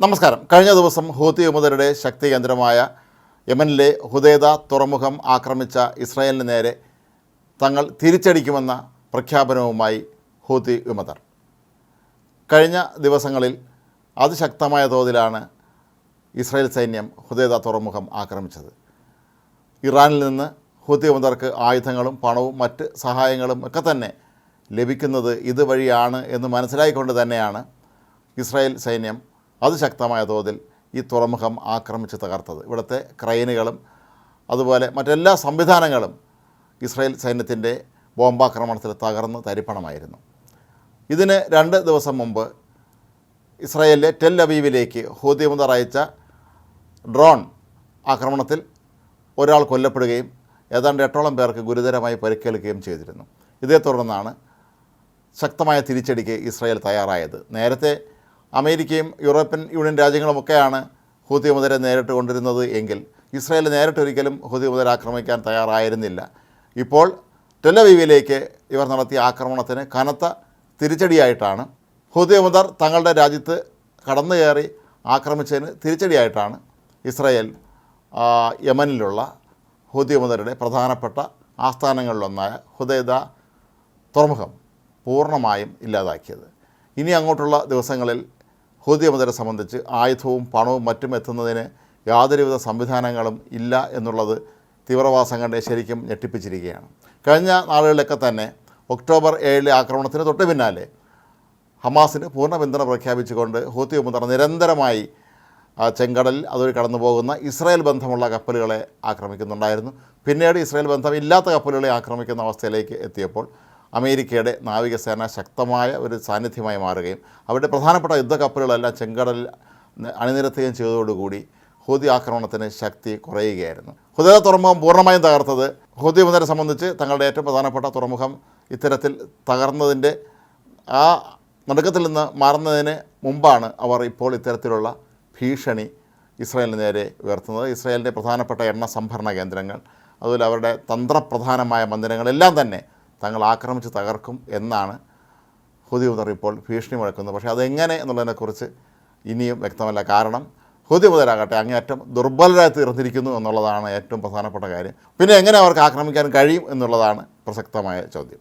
നമസ്കാരം. കഴിഞ്ഞ ദിവസം ഹൂത്തി വിമതരുടെ ശക്തി കേന്ദ്രമായ യമനിലെ ഹുദേദ തുറമുഖം ആക്രമിച്ച ഇസ്രായേലിന് നേരെ തങ്ങൾ തിരിച്ചടിക്കുമെന്ന പ്രഖ്യാപനവുമായി ഹൂത്തി വിമതർ കഴിഞ്ഞ ദിവസങ്ങളിൽ അതിശക്തമായ തോതിലാണ് ഇസ്രായേൽ സൈന്യം ഹുദേദ തുറമുഖം ആക്രമിച്ചത്. ഇറാനിൽ നിന്ന് ഹൂത്തി വിമതർക്ക് ആയുധങ്ങളും പണവും മറ്റ് സഹായങ്ങളും ഒക്കെ തന്നെ ലഭിക്കുന്നത് ഇതുവഴിയാണ് എന്ന് മനസ്സിലായിക്കൊണ്ട് തന്നെയാണ് ഇസ്രായേൽ സൈന്യം അതിശക്തമായ തോതിൽ ഈ തുറമുഖം ആക്രമിച്ച് തകർത്തത്. ഇവിടുത്തെ ക്രൈനുകളും അതുപോലെ മറ്റെല്ലാ സംവിധാനങ്ങളും ഇസ്രായേൽ സൈന്യത്തിന്റെ ബോംബാക്രമണത്തിൽ തകർന്ന് തരിപ്പണമായിരുന്നു. ഇതിന് രണ്ട് ദിവസം മുമ്പ് ഇസ്രായേലിലെ ടെൽ അവീവിലേക്ക് ഹൂതി മുതർ അയച്ച ഡ്രോൺ ആക്രമണത്തിൽ ഒരാൾ കൊല്ലപ്പെടുകയും ഏതാണ്ട് എട്ടോളം പേർക്ക് ഗുരുതരമായി പരിക്കേൽക്കുകയും ചെയ്തിരുന്നു. ഇതേ തുടർന്നാണ് ശക്തമായ തിരിച്ചടിക്ക് ഇസ്രായേൽ തയ്യാറായത്. നേരത്തെ അമേരിക്കയും യൂറോപ്യൻ യൂണിയൻ രാജ്യങ്ങളുമൊക്കെയാണ് ഹൂതി മുതരെ നേരിട്ട് കൊണ്ടിരുന്നത് എങ്കിൽ ഇസ്രായേൽ നേരിട്ടൊരിക്കലും ഹൂതി മുതൽ ആക്രമിക്കാൻ തയ്യാറായിരുന്നില്ല. ഇപ്പോൾ ടെലവീവിലേക്ക് ഇവർ നടത്തിയ ആക്രമണത്തിന് കനത്ത തിരിച്ചടിയായിട്ടാണ് ഹൂതി മുതർ തങ്ങളുടെ രാജ്യത്ത് കടന്നു കയറി ആക്രമിച്ചതിന് തിരിച്ചടിയായിട്ടാണ് ഇസ്രായേൽ യമനിലുള്ള ഹൂതി മുതരുടെ പ്രധാനപ്പെട്ട ആസ്ഥാനങ്ങളിലൊന്നായ ഹുദൈദ തുറമുഖം പൂർണമായും ഇല്ലാതാക്കിയത്. ഇനി അങ്ങോട്ടുള്ള ദിവസങ്ങളിൽ ഹൂതി മുതരെ സംബന്ധിച്ച് ആയുധവും പണവും മറ്റും എത്തുന്നതിന് യാതൊരുവിധ സംവിധാനങ്ങളും ഇല്ല എന്നുള്ളത് തീവ്രവാദ സംഘടനയെ ശരിക്കും ഞെട്ടിപ്പിച്ചിരിക്കുകയാണ്. കഴിഞ്ഞ നാളുകളിലൊക്കെ തന്നെ ഒക്ടോബർ ഏഴിലെ ആക്രമണത്തിന് തൊട്ട് പിന്നാലെ ഹമാസിന് പൂർണ പിന്തുണ പ്രഖ്യാപിച്ചുകൊണ്ട് ഹൂത്തി മുതർ നിരന്തരമായി ചെങ്കടലിൽ അതുവഴി കടന്നു പോകുന്ന ഇസ്രായേൽ ബന്ധമുള്ള കപ്പലുകളെ ആക്രമിക്കുന്നുണ്ടായിരുന്നു. പിന്നീട് ഇസ്രായേൽ ബന്ധം ഇല്ലാത്ത കപ്പലുകളെ ആക്രമിക്കുന്ന അവസ്ഥയിലേക്ക് എത്തിയപ്പോൾ അമേരിക്കയുടെ നാവികസേന ശക്തമായ ഒരു സാന്നിധ്യമായി മാറുകയും അവരുടെ പ്രധാനപ്പെട്ട യുദ്ധക്കപ്പലുകളെല്ലാം ചെങ്കടലിൽ അണിനിരത്തുകയും ചെയ്തതോടുകൂടി ഹൂതി ആക്രമണത്തിന് ശക്തി കുറയുകയായിരുന്നു. ഹുദൈദ തുറമുഖം പൂർണമായും തകർത്തത് ഹൂതി മുതലെ സംബന്ധിച്ച് തങ്ങളുടെ ഏറ്റവും പ്രധാനപ്പെട്ട തുറമുഖം ഇത്തരത്തിൽ തകർന്നതിന്റെ ആ നടുക്കത്തിൽ നിന്ന് മാറുന്നതിന് മുമ്പാണ് അവർ ഇപ്പോൾ ഇത്തരത്തിലുള്ള ഭീഷണി ഇസ്രായേലിന് നേരെ ഉയർത്തുന്നത്. ഇസ്രായേലിന്റെ പ്രധാനപ്പെട്ട എണ്ണ സംഭരണ കേന്ദ്രങ്ങൾ അതുപോലെ അവരുടെ തന്ത്രപ്രധാനമായ മന്ദിരങ്ങളെല്ലാം തന്നെ തങ്ങൾ ആക്രമിച്ച് തകർക്കും എന്നാണ് ഹുദി മുതർ ഇപ്പോൾ ഭീഷണി മുഴക്കുന്നത്. പക്ഷേ അതെങ്ങനെ എന്നുള്ളതിനെക്കുറിച്ച് ഇനിയും വ്യക്തമല്ല. കാരണം ഹുദി മുതലാകട്ടെ അങ്ങേയറ്റം ദുർബലരായി തീർന്നിരിക്കുന്നു എന്നുള്ളതാണ് ഏറ്റവും പ്രധാനപ്പെട്ട കാര്യം. പിന്നെ എങ്ങനെ അവർക്ക് ആക്രമിക്കാൻ കഴിയും എന്നുള്ളതാണ് പ്രസക്തമായ ചോദ്യം.